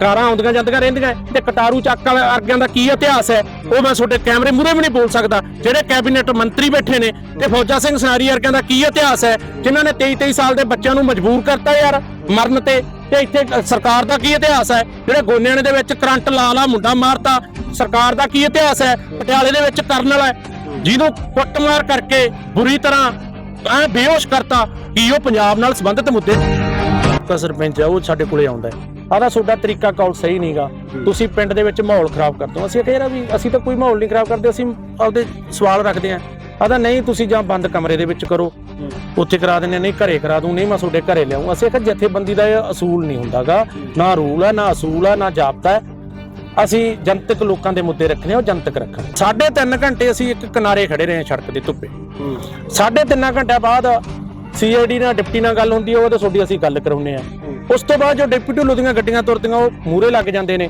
ਕਾਰਾਂ ਆਉਂਦੀਆਂ ਜਾਂਦੀਆਂ ਰਹਿੰਦੀਆਂ ਤੇ ਕਟਾਰੂ ਚੱਕ ਵਾਲੇ ਵਰਗਿਆਂ ਦਾ ਕੀ ਇਤਿਹਾਸ ਹੈ? ਉਹ ਮੈਂ ਤੁਹਾਡੇ ਕੈਮਰੇ ਮੂਹਰੇ ਵੀ ਨਹੀਂ ਬੋਲ ਸਕਦਾ। ਜਿਹੜੇ ਕੈਬਨਿਟ ਮੰਤਰੀ ਬੈਠੇ ਨੇ ਤੇ ਫੌਜਾ ਸਿੰਘ ਸਨਾਰੀ ਵਰਗਿਆਂ ਦਾ ਕੀ ਇਤਿਹਾਸ ਹੈ? ਜਿਨ੍ਹਾਂ ਨੇ 23 23 ਸਾਲ ਦੇ ਬੱਚਿਆਂ ਨੂੰ ਮਜਬੂਰ ਕਰਤਾ ਯਾਰ, ਮਰਨ ਤੇ। ਤੇ ਇੱਥੇ ਸਰਕਾਰ ਦਾ ਕੀ ਇਤਿਹਾਸ ਹੈ? ਜਿਹੜੇ ਗੋਨਿਆਂ ਦੇ ਵਿੱਚ ਕਰੰਟ ਲਾ ਲਾ ਮੁੰਡਾ ਮਾਰਤਾ, ਸਰਕਾਰ ਦਾ ਕੀ ਇਤਿਹਾਸ ਹੈ? ਪਟਿਆਲੇ ਦੇ ਵਿੱਚ ਕਰਨਲ ਹੈ। ਜਿਹਨੂੰ ਕੁੱਟਮਾਰ ਕਰਕੇ ਬੁਰੀ ਤਰ੍ਹਾਂ, ਐ ਬੇਹੋਸ਼ ਕਰਤਾ, ਕੀ ਉਹ ਪੰਜਾਬ ਨਾਲ ਸੰਬੰਧਿਤ ਮੁੱਦੇ? ਕਾ ਸਰਪੰਚ ਆ ਉਹ ਸਾਡੇ ਕੋਲੇ ਆਉਂਦਾ ਆਦਾ ਤੁਹਾਡਾ ਤਰੀਕਾ ਕੌਲ ਸਹੀ ਨਹੀਂਗਾ ਤੁਸੀਂ ਪਿੰਡ ਦੇ ਵਿੱਚ ਮਾਹੌਲ ਖਰਾਬ ਕਰਦੇ ਹੋ ਅਸੀਂ ਕਹਿ ਰਿਹਾ ਵੀ ਅਸੀਂ ਤਾਂ ਕੋਈ ਮਾਹੌਲ ਨਹੀਂ ਖਰਾਬ ਕਰਦੇ ਅਸੀਂ ਆਪਦੇ ਸਵਾਲ ਰੱਖਦੇ ਆਂ ਆਦਾ ਨਹੀਂ ਤੁਸੀਂ ਜਾਂ ਬੰਦ ਕਮਰੇ ਦੇ ਵਿੱਚ ਕਰੋ। ਉੱਥੇ ਕਰਾ ਦਿੰਦੇ ਨਹੀਂ ਘਰੇ ਕਰਾ ਦੂੰ ਨਹੀਂ ਮੈਂ ਤੁਹਾਡੇ ਘਰੇ ਲਿਆਉਂ ਅਸੀਂ ਕਿਹਾ ਜਥੇਬੰਦੀ ਦਾ ਇਹ ਅਸੂਲ ਨਹੀਂ ਹੁੰਦਾਗਾ। ਨਾ ਰੂਲ ਹੈ ਨਾ ਅਸੂਲ ਹੈ ਨਾ ਜਾਬਤਾ ਹੈ। ਅਸੀਂ ਜਨਤਕ ਲੋਕਾਂ ਦੇ ਮੁੱਦੇ ਰੱਖਣੇ ਆ, ਉਹ ਜਨਤਕ ਰੱਖਣ। ਸਾਢੇ ਤਿੰਨ ਘੰਟੇ ਅਸੀਂ ਇੱਕ ਕਿਨਾਰੇ ਖੜੇ ਰਹੇ ਸੜਕ ਦੇ ਧੁੱਪੇ। ਸਾਢੇ ਤਿੰਨ ਘੰਟਿਆਂ ਬਾਅਦ ਸੀਆਈਡੀ ਨਾਲ ਡਿਪਟੀ ਨਾਲ ਗੱਲ ਹੁੰਦੀ ਹੈ ਉਹ ਤੇ ਤੁਹਾਡੀ ਅਸੀਂ ਗੱਲ ਕਰਾਉਂਦੇ ਆ। ਉਸ ਤੋਂ ਬਾਅਦ ਜੋ ਡਿਪਟੀ ਢਿੱਲੋਂ ਦੀਆਂ ਗੱਡੀਆਂ ਤੁਰਦੀਆਂ ਉਹ ਮੂਰੇ ਲੱਗ ਜਾਂਦੇ ਨੇ।